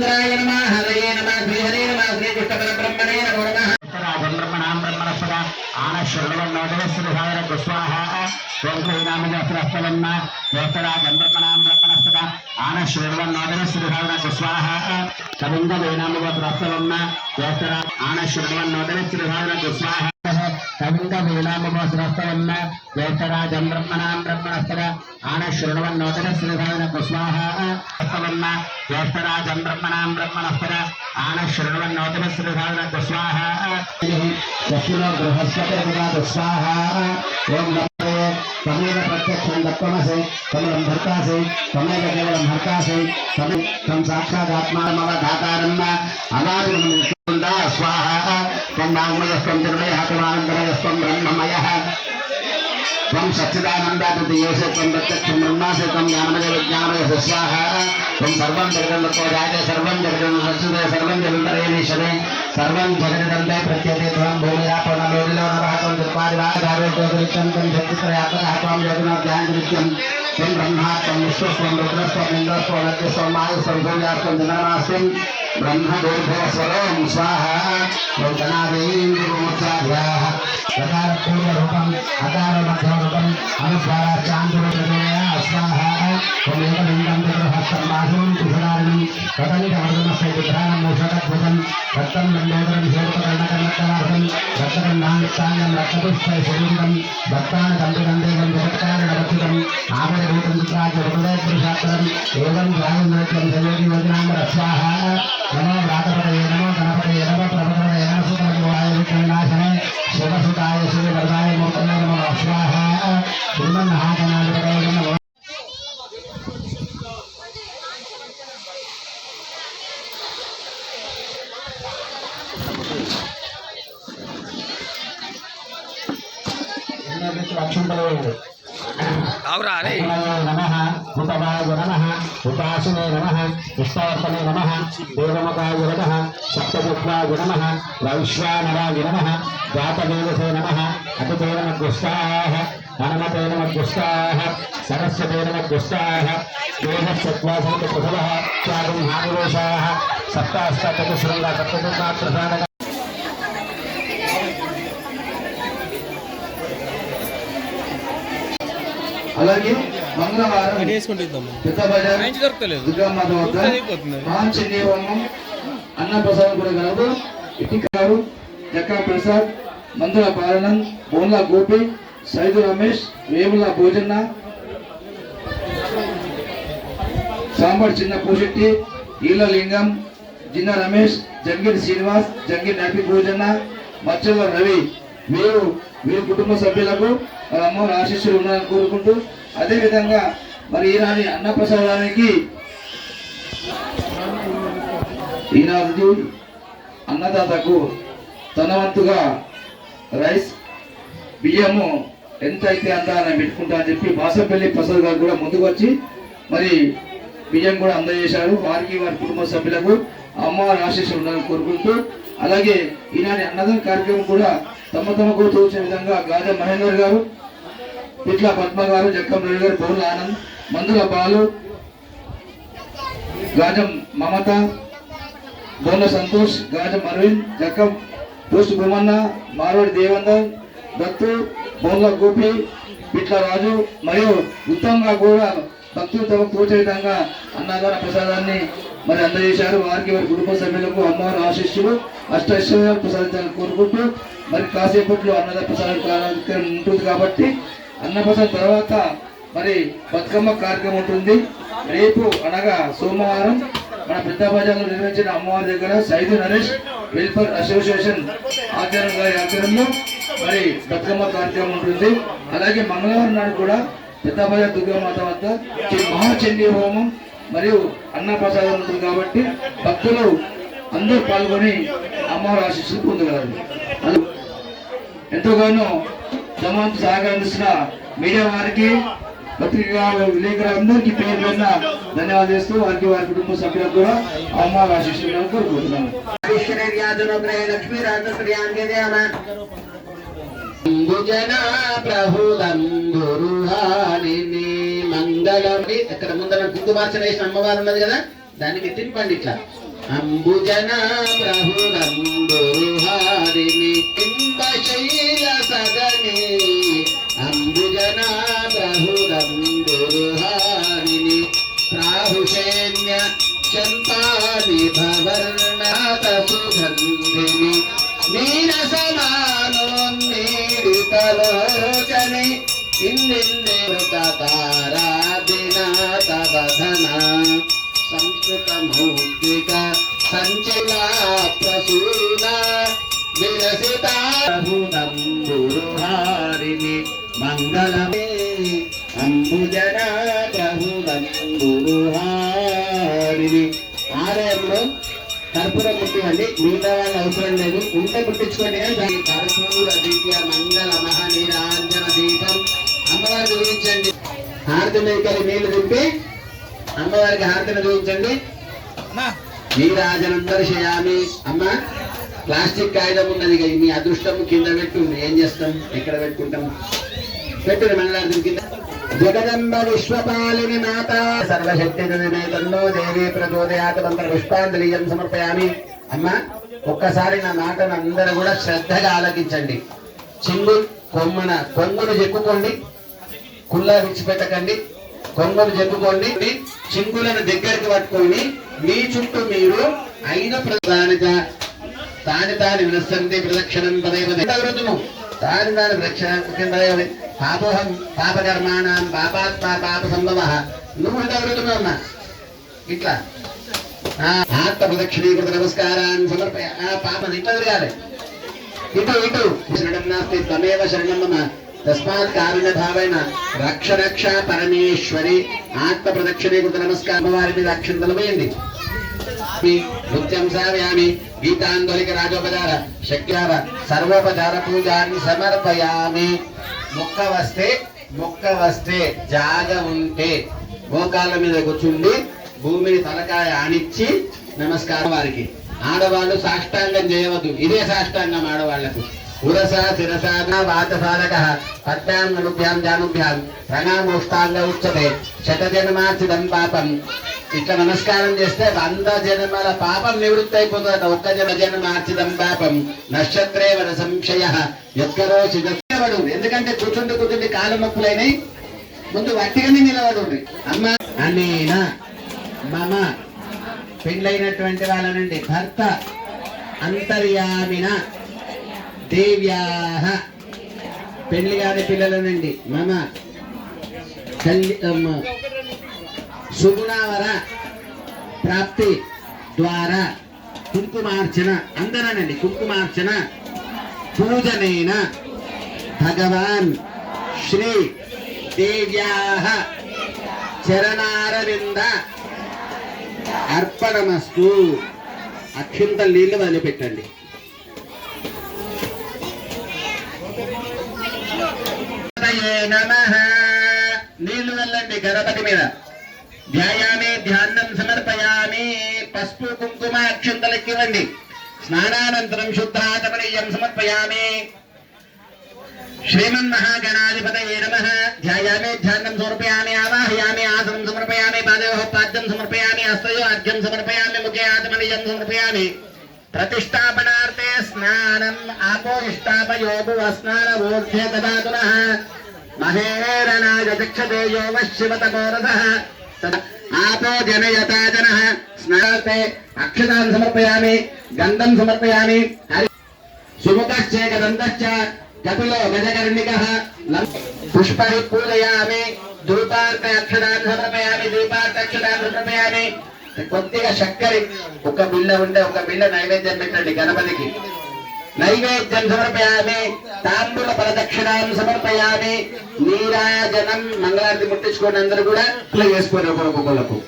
రాఘవేంద్రాయ నమ హరయే నమ శ్రీహరే నమ శ్రీ కృష్ణ పరబ్రహ్మణే నమో నమ బ్రహ్మణాం బ్రహ్మణస్పద ఆనశ్వరణోదరస్వాహ స్వాహ ఓంకైనామజస్రస్తవన్న జ్యేష్ఠరాజం బ్రహ్మణాం బ్రహ్మణస్పద ఆనశ్వరణోదరస్వాహ స్వాహ కవింగవేనామజస్రస్తవన్న జ్యేష్ఠరా ఆనశ్వరణోదరస్వాహ స్వాహ కవింగవేనామజస్రస్తవన్న జ్యేష్ఠరాజం బ్రహ్మణాం బ్రహ్మణస్పద ఆనశ్వరణోదరస్వాహ స్వాహ స్తవన్న జ్యేష్ఠరాజం బ్రహ్మణాం బ్రహ్మణస్పద ఆనశ్వరణోదరస్వాహ స్వాహ దక్షిణో तमेव प्रत्यक्षं तत्त्वमसि तमिदं भर्तासि त्वमेव केवलं भर्तासि तमि त्वं साक्षादात्मा मम धातारं स्वाहा त्वं नाङ्गुणस्त्वं तिरुमयः त्वमानन्दमयस्त्वं ब्रह्ममयः त्वं सच्चिदानन्दादिदेशे त्वं प्रत्यक्षं ब्रह्मासि त्वं ज्ञानमय विज्ञानमय स्वाह त्वं सर्वं जगदन्तो जायते, सर्वं जगदन् सच्चिदे सर्वं जगन्तरेणीशने सर्वं जगदन्ते प्रत्यते त्वं भूमिरापणलोलिलो नरः त्वं चत्वारिवाधारोद्योगनित्यं त्वं शक्तित्रयात्मकः त्वं योगिनाध्याङ्गनित्यं त्वं ब्रह्मा, त्वं विश्वस्त्वं रुद्रस्त्वं इन्द्रस्त्वं नद्यस्त्वं मायुस्त्वं सूर्यास्त्वं जननास्त्वं ब्रह्मदेभ्य स्वयं स्वाहा लोचनादेन्द्रोमोत्साध्याः तकार पूर्वरूपम् अकार मध्यमरूपम् अनुस्वारा चान्दुरप्रदेया स्वाहा। त्वमेकलिङ्गं तत्रहस्तं माधवं कुशलारिणं कदलिकवर्धनस्य विभ्राणं मूषकद्भुतं रक्तं लम्बोदरं शोककर्णकर्णकलार्थं रक्तकर्णाङ्गं रक्तपुष्पय शरीरं भक्तान् कन्दुकन्देकं जगत्कारणवचितम् आमयभूतं चित्राज्य हृदयपुरुषात्रम् एवं ग्रामं नृत्यं जयोगिवदनाम्बरस्वाहा नमो व्रातपतये नमो गणपतये नमो प्रभुपतये नमः सुतमयोगाय विघ्नविनाशने शिवसुताय शिववरदाय मूर्तये नमः स्वाहा श्रीमन्महागणाधिपतये नमः హుతాశినే నమ విష్ణావర్తనే నమ దేవముఖాయ నమ సప్తదుర్గాయ నమ వైశ్వానరాయ నమ జాతవేదసే నమ అతితేనమద్గుష్టాః హనుమతే నమద్గుష్టాః సరస్వతే నమద్గుష్టాః దేహసత్వాసంత కుశలः త్యాగం హానివేశాः సప్తాష్టచతుశృంగ సప్తదుర్గా ప్రసాద అలాగే మంగళవారం పెద్ద బజార్ మంచి దొరకలేదు దుర్గామాత వద్ద అయిపోతుంది పాంచన్య హోమం అన్న ప్రసాదం కూడా కలదు. ఇటికారు జక్కా ప్రసాద్ మందుల పాలనం బోన్ల గోపి సైదు రమేష్ వేముల భోజన్న సాంబర్ చిన్న పూశెట్టి ఈల లింగం జిన్న రమేష్ జంగిర్ శ్రీనివాస్ జంగిర్ నపి భోజన్న మచ్చల రవి వీరు వీరి కుటుంబ సభ్యులకు మరి అమ్మవారి ఆశీస్సులు ఉండాలని కోరుకుంటూ అదేవిధంగా మరి ఈనాటి అన్నప్రసాదానికి ఈనాడు అన్నదాతకు తన వంతుగా రైస్ బియ్యము ఎంత అయితే అంత నేను పెట్టుకుంటా అని చెప్పి బాసపల్లి ప్రసాద్ గారు కూడా ముందుకు వచ్చి మరి బియ్యం కూడా అందజేశారు. వారికి వారి కుటుంబ సభ్యులకు అమ్మవారి ఆశీస్సులు ఉండాలని కోరుకుంటూ అలాగే ఈనాటి అన్నదాన కార్యక్రమం కూడా తమ తమకు తోచిన విధంగా గాజా మహేందర్ గారు పిట్ల పద్మ గారు జక్కం రెడ్డి గారు బోర్ల ఆనంద్ మందుల బాలు గాజం మమత బోన సంతోష్ గాజం అరవింద్ జక్కం పోస్ట్ భూమన్న మారోడి దేవందర్ దత్తు బోర్ల గోపి పిట్ల రాజు మరియు ఉత్తమంగా కూడా భక్తులు తమకు తోచే విధంగా అన్నదాన ప్రసాదాన్ని మరి అందజేశారు. వారికి వారి కుటుంబ సభ్యులకు అమ్మవారి ఆశిష్యులు అష్ట ఐశ్వర్యాలు ప్రసాదించాలని కోరుకుంటూ మరి కాసేపట్లో అన్నదాన ప్రసాదం కార్యక్రమం ఉంటుంది కాబట్టి అన్నప్రసాదం తర్వాత మరి బతుకమ్మ కార్యక్రమం ఉంటుంది. రేపు అనగా సోమవారం మన పెద్ద బజార్లో నిర్వహించిన అమ్మవారి దగ్గర సైదు నరేష్ వెల్ఫేర్ అసోసియేషన్ ఆచార్యం గారి ఆధ్వర్యంలో మరి బతుకమ్మ కార్యక్రమం ఉంటుంది. అలాగే మంగళవారం నాడు కూడా పెద్ద బజార్ దుర్గామాత వద్ద మహాచండీ హోమం మరియు అన్నప్రసాదం ఉంటుంది కాబట్టి భక్తులు అందరూ పాల్గొని అమ్మవారి ఆశీస్సులు పొందగలరు. ఎంతోగానో జమాత్ సహకరిస్తున్న మీడియా వారికి పత్రికా విలేకరులందరికీ పేరు పైన ధన్యవాదాలు చేస్తూ వారికి వారి కుటుంబ సభ్యులకు కూడా అమ్మ ఆశీస్సులు కోరుకుంటున్నాను. మంగళం ఇక్కడ ముందర గుండు మార్చన వేసిన అమ్మవారు ఉన్నది కదా దానికి తిప్పండి ఇట్లా అంబుజన ప్రభురంబురుహారిణి ఇంబశైల సదని అంబుజన ప్రభురంబురుహారిణి ప్రాహుషేణ్య చంపాని భవర్ణాత సుగంధిని నీరసమానోన్మీడితలోచని ఇందిందేవతారాధినాథవధన సంస్కృతమౌక్తిక సంచలా ప్రసూన విలసితాహుదంబురుహారిణి మంగళమే. అంబుజన ప్రభుదంబురుహారిణి ఆలయంలో కర్పూరం ముట్టివండి మిగతా వాళ్ళు అవసరం లేదు. ఉంటే ముట్టించుకోండి కానీ కర్పూర దీప్య మంగళ మహానీరాంజన దీపం. అమ్మవారికి గురించండి హారతి మేకలు నీళ్ళు దింపి అమ్మవారికి హారతిని చూపించండి. నీరాజనం దర్శయామి అమ్మ ప్లాస్టిక్ కాగితం ఉన్నది మీ అదృష్టం కింద పెట్టుంది ఏం చేస్తాం? ఎక్కడ పెట్టుకుంటాం? పెట్టు మంగళారతి కింద. జగదంబ విశ్వపాలిని మాత. సర్వశక్తి తన్నో దేవి ప్రచోదయాత మంత్ర పుష్పాంజలియం సమర్పయామి. అమ్మ ఒక్కసారి నా మాటను అందరూ కూడా శ్రద్ధగా ఆలకించండి. చింగు కొమ్మన కొంగును చెక్కుకోండి కుల్లా విడిచిపెట్టకండి. కొంగును చెప్పుకోండి. చింగులను దగ్గరికి పట్టుకొని మీ చుట్టూ మీరు అయిన ప్రధానిత తాని తాని వినస్తంతి ప్రదక్షిణం పదైవ ఋతుము. తాని తాని ప్రదక్షిణ పాపోహం పాపకర్మాణం పాపాత్మ పాప సంభవ నువ్వు ఋతుము అమ్మా ఇట్లా. ఆత్మ ప్రదక్షిణీకృత నమస్కారాన్ని సమర్పయ పాపం ఇట్లా తిరగాలి ఇటు ఇటు. శరణం నాస్తి తమేవ శరణం మమ. తస్మాత్ కారుణ్య భావైన. రక్ష రక్ష పరమేశ్వరి. ఆత్మ ప్రదక్షిణీకృత నమస్కారం. వారి మీద అక్షంతలు వేయండి నృత్యం సావ్యామి గీతాందోళిక రాజోపచార. శక్యార. సర్వోపచార పూజాన్ని సమర్పయామి. మొక్క వస్తే మొక్క వస్తే జాగ ఉంటే మోకాళ్ళ మీద కూర్చుండి భూమిని తలకాయ ఆనిచ్చి నమస్కారం వారికి. ఆడవాళ్ళు సాష్టాంగం చేయవద్దు. ఇదే సాష్టాంగం ఆడవాళ్ళకు. ఉరస శిరసాన వాతసాధక పద్భ్యాం నలుభ్యాం జానుభ్యాం ప్రణామోష్టాంగ ఉచ్యతే శతజన్మార్చితం పాపం ఇట్లా నమస్కారం చేస్తే వంద జన్మల పాపం నివృత్తి అయిపోతుందట ఒక్క జన జన్మార్చితం పాపం। నక్షత్రే వర సంశయ। ఎక్కడో నిలబడు ఎందుకంటే కూర్చుండి కూర్చుండి కాలు నొప్పులైనాయి ముందు వట్టిగానే నిలబడు అమ్మ అనేనా మమ పెళ్ళైనటువంటి వాళ్ళ నుండి భర్త అంతర్యామిన దేవ్యాహ. పెళ్ళి కాని పిల్లలనండి. మమ. కల్లి సుగుణావర. ప్రాప్తి ద్వారా. కుంకుమార్చన. అందరనండి. కుంకుమార్చన. పూజనేన. భగవాన్. శ్రీ దేవ్యా చరణారవింద. అర్పణమస్తు. అత్యంత నీళ్ళు వదిలిపెట్టండి నమః నీళ్ళు వెళ్ళండి గణపతి మీద. ధ్యాయామి ధ్యానం సమర్పయామి. పసుపు కుంకుమ అక్షంతలకి ఇవ్వండి. స్నానానంతరం శుద్ధాచమనీయం సమర్పయామి. శ్రీమన్మహాగణాధిపతయే నమ. ధ్యాయామి ధ్యానం సమర్పయామి ఆవాహయామి ఆసనం సమర్పయామి పాదయోః పాద్యం సమర్పయామి హస్తయో అర్ఘ్యం సమర్పయామి ముఖే ఆచమనీయం సమర్పయామి. ప్రతిష్టాపనార్థే స్నానం ఆపోయిష్టాపయోగు స్నానమూర్ధ్య దదాతునః మహేరణాయ చక్షతే యో వశివతమోరథः ఆపో జనయతా జన స్నాతే అక్షతాన్ సమర్పయామి గంధం సమర్పయామి హరి సుముఖశ్చేకదంతశ్చ కపిలో గజకర్ణిక పుష్పరి పూజయామి ధూపార్త అక్షరాన్ని సమర్పయామి దీపార్త అక్షరాన్ని సమర్పయామి కొద్దిగా చక్కెర ఒక బిళ్ళ ఉంటే ఒక బిళ్ళ నైవేద్యం పెట్టండి గణపతికి. నైవేద్యం సమర్పయామి తాంబూల ప్రదక్షిణాన్ని సమర్పయామి. నీరాజనం మంగళారతి ముట్టించుకోండి అందరూ కూడా. ఇట్లా చేసుకోండి ఒకరికొకరికి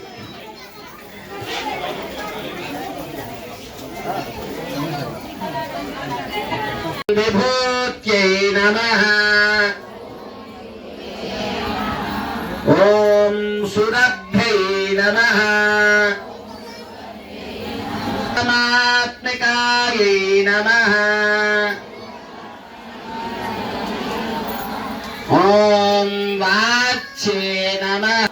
విభూత్యై నమః. ఓం సురభ్యై నమః. परमात्मिकायै नमः ॐ वाच्ये नमः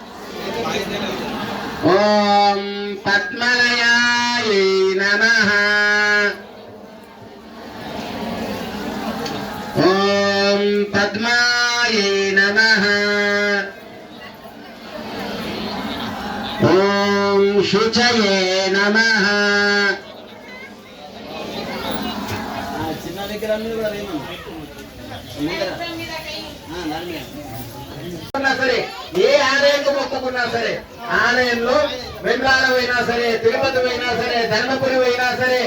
ॐ पद्मलयायै नमः ॐ पद्मायै नमः ॐ शुचये नमः ఉన్నా సరే ఏ ఆలయంకు మొక్కుకున్నా సరే ఆలయంలో వెండ్రాలం అయినా సరే తిరుపతి అయినా సరే ధర్మపురి అయినా సరే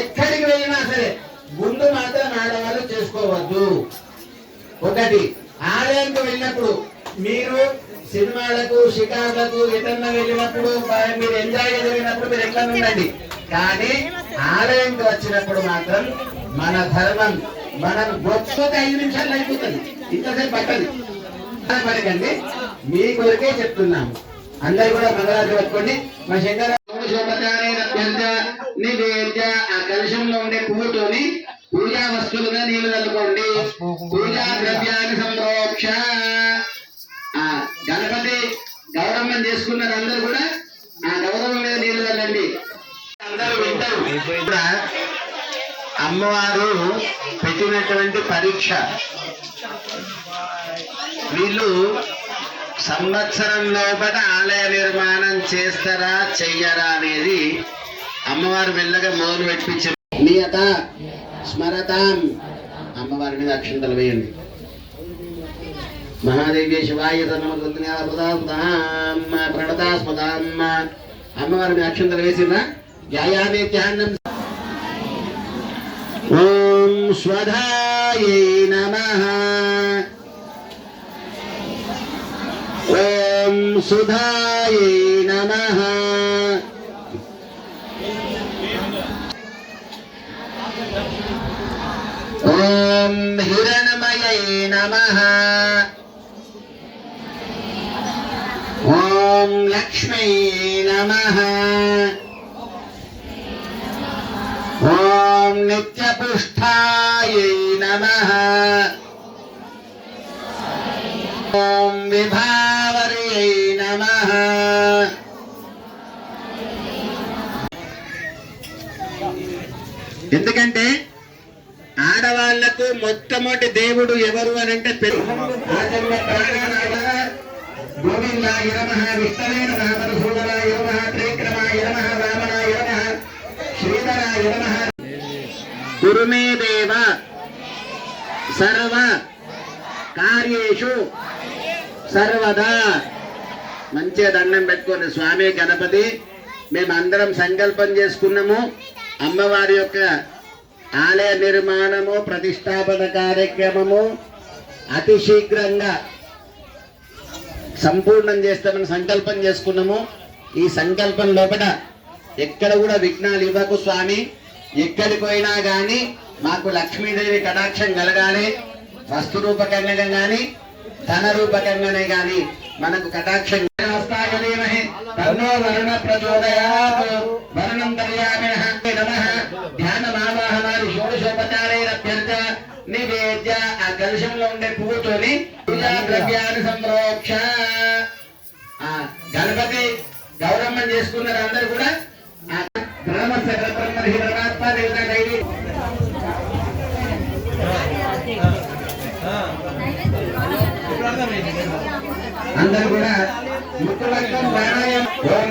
ఎక్కడికి వెళ్ళినా సరే ముందు మాత్రం ఆడవాళ్ళు చేసుకోవద్దు. ఒకటి ఆలయంకు వెళ్ళినప్పుడు మీరు సినిమాలకు షికార్లకు ఎటన్నా వెళ్ళినప్పుడు మీరు ఎంజాయ్ జరిగినప్పుడు మీరు ఎట్లా ఉండండి. కానీ ఆలయంకి వచ్చినప్పుడు మాత్రం మన ధర్మం మనం ఒక్కొక్క ఐదు నిమిషాలు అయిపోతుంది. ఇంతసేపు పట్టదు. పడకండి. మీ కొరకే చెప్తున్నాము. అందరు కూడా మంగళాలు పట్టుకోండి మా శంకర నివేద్య ఆ కలుషంలో ఉండే పువ్వుతోని పూజా వస్తువులుగా నీళ్ళు చల్లుకోండి. పూజా ద్రవ్యాన్ని సంప్రోక్ష ఆ గణపతి గౌరవం చేసుకున్నారు అందరు కూడా. ఆ గౌరవం మీద నీళ్ళు చల్లండి. అందరూ వింటారు. అమ్మవారు పెట్టినటువంటి పరీక్ష. వీళ్ళు సంవత్సరం లోపల ఆలయ నిర్మాణం చేస్తారా చెయ్యరా అనేది అమ్మవారు మెల్లగా మొదలు పెట్టించారు నియత స్మరతాం. అమ్మవారి మీద అక్షంతలు వేయండి. మహాదేవి శివాయ ప్రణతాస్మదామ్మ అమ్మవారి మీద అక్షంతలు వేసిందా వ్యాయామే ధ్యానం ఓం స్వధాయే నమః. ఓం సుధాయే నమ ఓం హిరణమయై నమ ఓం లక్ష్మీ నమ ఓం నిత్యపుష్టాయ నమ ఓం విభా ఎందుకంటే ఆడవాళ్ళకు మొట్టమొదటి దేవుడు ఎవరు అని అంటే గోవిందాయ శ్రీధరాయ కురుమే దేవ సర్వ కార్యేషు సర్వదా. మంచిగా దండం పెట్టుకోండి స్వామి గణపతి. మేమందరం సంకల్పం చేసుకున్నాము. అమ్మవారి యొక్క ఆలయ నిర్మాణము ప్రతిష్టాపన కార్యక్రమము అతి శీఘ్రంగా సంపూర్ణం చేస్తామని సంకల్పం చేసుకున్నాము. ఈ సంకల్పం లోపల ఎక్కడ కూడా విఘ్నాలు ఇవ్వకు స్వామి. ఎక్కడికి పోయినా కానీ మాకు లక్ష్మీదేవి కటాక్షం కలగాలి వస్తు రూపకంగా కానీ ధన రూపకంగానే కానీ మనకు కటాక్షం హస్తాగలేమహే తన్నో వరుణ ప్రచోదయా వరుణం దర్యామినః నమ. మధ్య ఆ కలుషంలో ఉండే పువ్వుతోని పూజా ద్రవ్యాన్ని సంప్రోక్ష ఆ గణపతి గౌరమ్మం చేసుకున్నారు అందరు కూడా. ఆ బ్రహ్మ పరమాత్మ దేవత డైరీ అందరు కూడా ముక్కులక్కం ప్రాణాయం. ఓం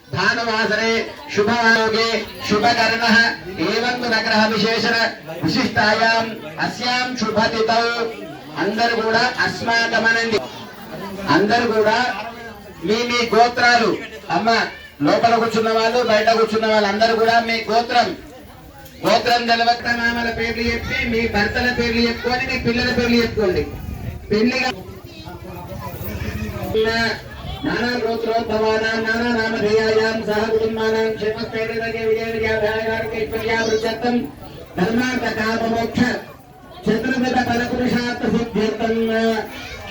భానువాసరే శుభయోగే శుభకర్ణ ఏవంతు నగ్రహ విశేషణ విశిష్టాయాం అస్యాం శుభతిథౌ అందరు కూడా అస్మాకమనండి అందరు కూడా మీ మీ గోత్రాలు అమ్మ లోపల కూర్చున్న వాళ్ళు బయట కూర్చున్న వాళ్ళు అందరు కూడా మీ గోత్రం. గోత్రం తెలవక నామల పేర్లు చెప్పి మీ భర్తల పేర్లు చెప్పుకొని మీ పిల్లల పేర్లు చెప్పుకోండి. పెళ్ళిగా నానా గోత్రోద్భవానాం నానా నామధేయాయాం సహ కుటుంబానాం క్షేమస్థైర్యదగే విజయ విజయాభ్యాగర్కైశ్వర్యాభివృద్ధ్యర్థం ధర్మార్థ కామమోక్ష చతుర్గత పరపురుషార్థ సిద్ధ్యర్థం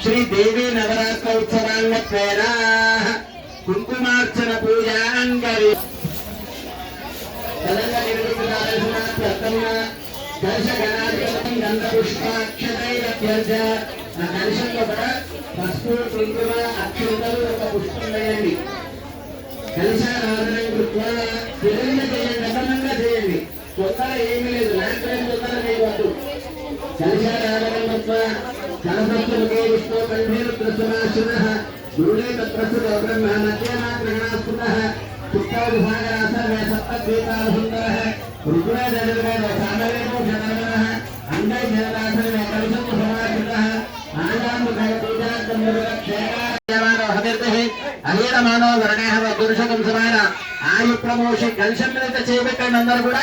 శ్రీదేవి నవరాత్ర కుంకుమార్చన పూజాంగరి దర్శకనార్థం గంధపుష్పాక్షతైరభ్యర్థ ఆ దర్శనంలో కూడా పసుపు కుంకుమ అక్షంతలు ఒక పుష్పం వేయండి కలిశారాధన కృత్వా విధంగా చేయండి అదనంగా చేయండి. కొత్తగా ఏమీ లేదు లాంటి కొత్తగా చేయవద్దు కలిశారాధన కృత్వా కలసత్తులకే విష్ణు కంఠేరు ప్రసమాశ్రుత గురుడే తత్ప్రస్తుత బ్రహ్మ అలీనమానో వర్ణేహ పురుషకం సమాన. ఆయు ప్రమోషి కలుషం మీద చేయబెట్టండి అందరూ కూడా.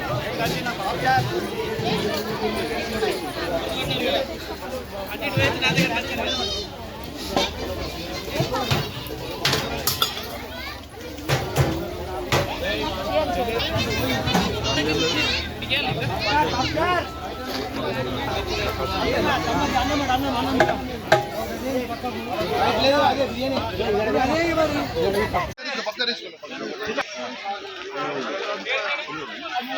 ఏ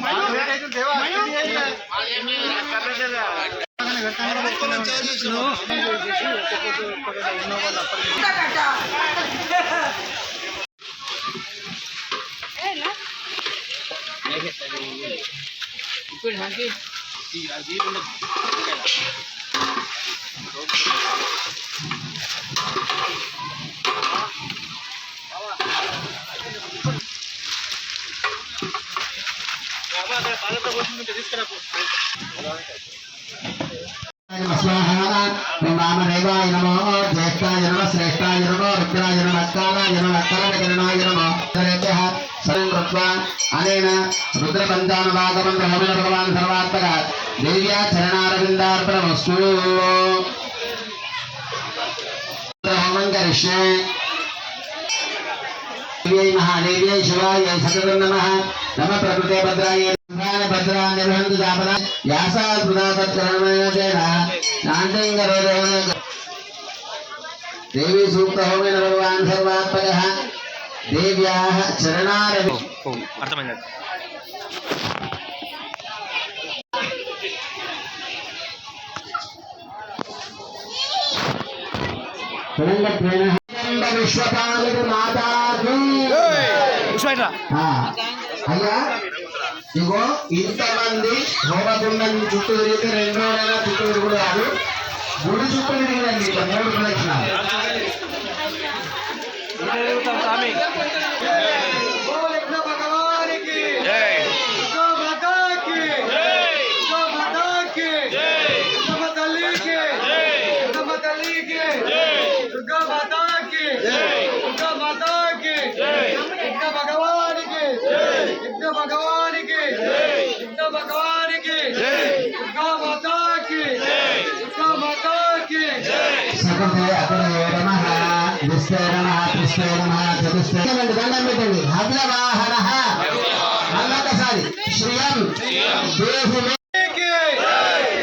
కానీ ఇక వామదేవాయ నమో జ్యేష్ఠాయ నమ శ్రేష్ఠాయ నమో రుద్రాయ నమ అక్కాలాయ నమ అక్కాలకరణాయ నమో సరేభ్యః సర్వం కృత్వా అనేన రుద్రపంచానువాగమం బ్రహ్మణ భగవాన్ సర్వాత్మక దేవ్యా చరణారవిందార్పణమస్తు హోమం కరిష్యే దేవ్యై మహాదేవ్యై శివాయ సతతం నమః నమ ప్రకృతే భద్రాయ భద్రాయ భద్రా నిర్వహంతు జాపద యాసా సుధా తత్కరణమేన శాంతిం కరోదేవన దేవి సూక్త హోమేన భగవాన్ సర్వాత్మకః దేవ్యాః చరణారవి అర్థమైంది విశ్వపాలక ఆ, అయ్యా. ఇగో ఇంతమంది హోమగుండం చుట్టూ తిరిగితే రెండు రోజులైనా చుట్టూ తిరుగుడు కాదు. గుడి చుట్టూ తిరిగినండి ఇట్లా మూడు ప్రదక్షిణాలు సకటే అక్కడ నమ దిస్తే నమ కృష్ణ నమ చతుస్తే దండం పెట్టండి హవ్యవాహన మళ్ళొకసారి శ్రియం దేహి మే.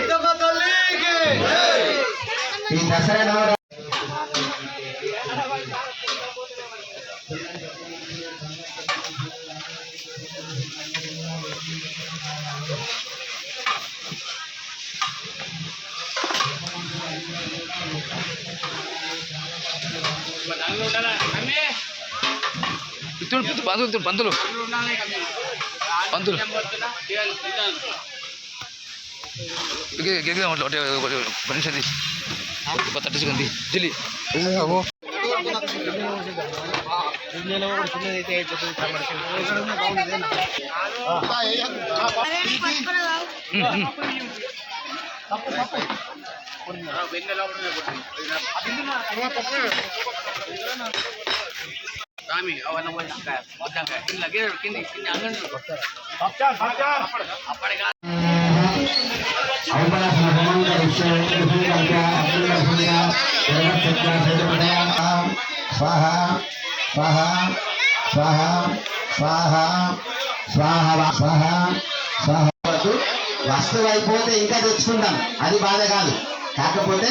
దుర్గా తల్లికి ఈ దసరా నవరా ఇటు ఇటు పంతులు ఇటు పంతులు పంతులు గే- గే- గే- ఒకటి- ఒకటి- ఒకటి- ఒక నిమిషం తీ. ఒక థర్టీ సెకండ్ తీ. జల్లి. ఉమ్, ఉమ్. అవకాశం హోమంగా విషయం కనుక అఖండ భూమిగా జగత్సత్య సైతపదయ స్వాహ స్వాహ స్వాహ స్వాహ స్వాహ స్వాహ స్వాహ వద్దు. వస్తువు అయిపోతే ఇంకా తెచ్చుకుంటాం అది బాధ కాదు కాకపోతే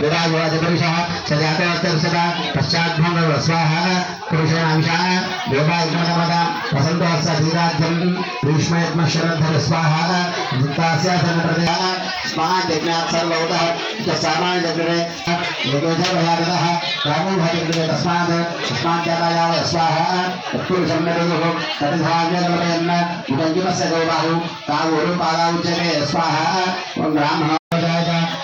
विराजवाजपुरुषः स जातवस्तं सदा पश्चाद्भङ्गः स्वाहा पुरुषांशाः देवाग्मनमद वसन्तोऽस्य धीराध्यं भीष्मयत्मशरद्धर स्वाहा वृत्तास्य सन्प्रदयः स्मात् यज्ञात् सर्वौतः सामान्यजगृहे योगोधभयादः रामो भजगृहे तस्मात् तस्माद्यतायाय स्वाहा तत्पुरुषं नदुः तद्धाव्यलोकयन्न उदङ्गिमस्य गोबाहु तावोरुपादा उच्यते स्वाहा ओं ब्राह्मण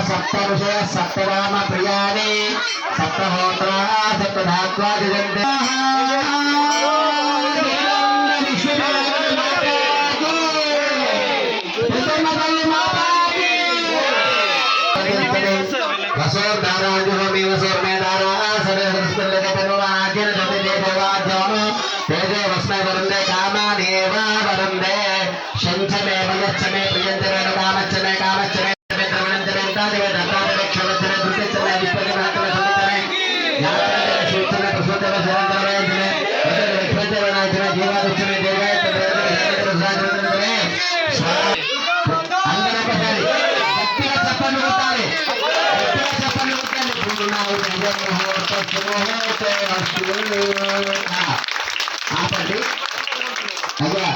సప్తదిక్వా సప్త ఋషయ సప్తరామ ప్రియాని సప్తహోత్ర ఆపండి అయ్యా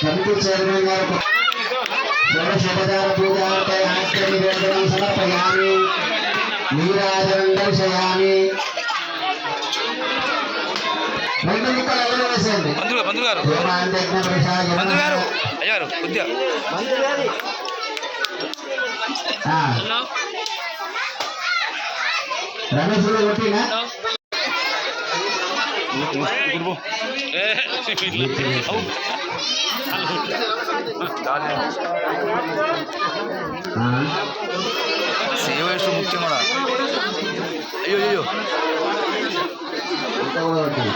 కమిటీ చైర్మన్ గారు షోడశోపచార పూజార్థై ఆశ్చర్య నివేదనం సమర్పయామి నీరాజనం దర్శయామి రెండు ముక్కలు ఎవరు వేసేయండి పంతులు గారు. పంతులు గారు అయ్యారు ఆ. రమేష్ కూడా కొట్టినా ఆ. సేవ చేస్తూ ముఖ్యం కూడా అయ్యో అయ్యో ఇంత కూడా కొట్టినా.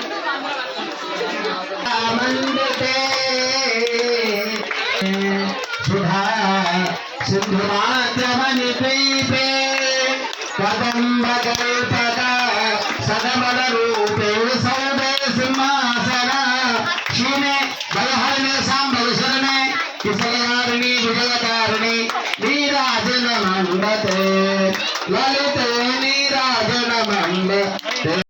మండతే సుధా సింధుమాత్రమణి ద్వీపే రూపే సౌదే సింహాసన. క్షీణే బలహరిణి సాంబవ శరణే విజయకారిణి నీరాజన మండతే లలితే నీరాజన మండతే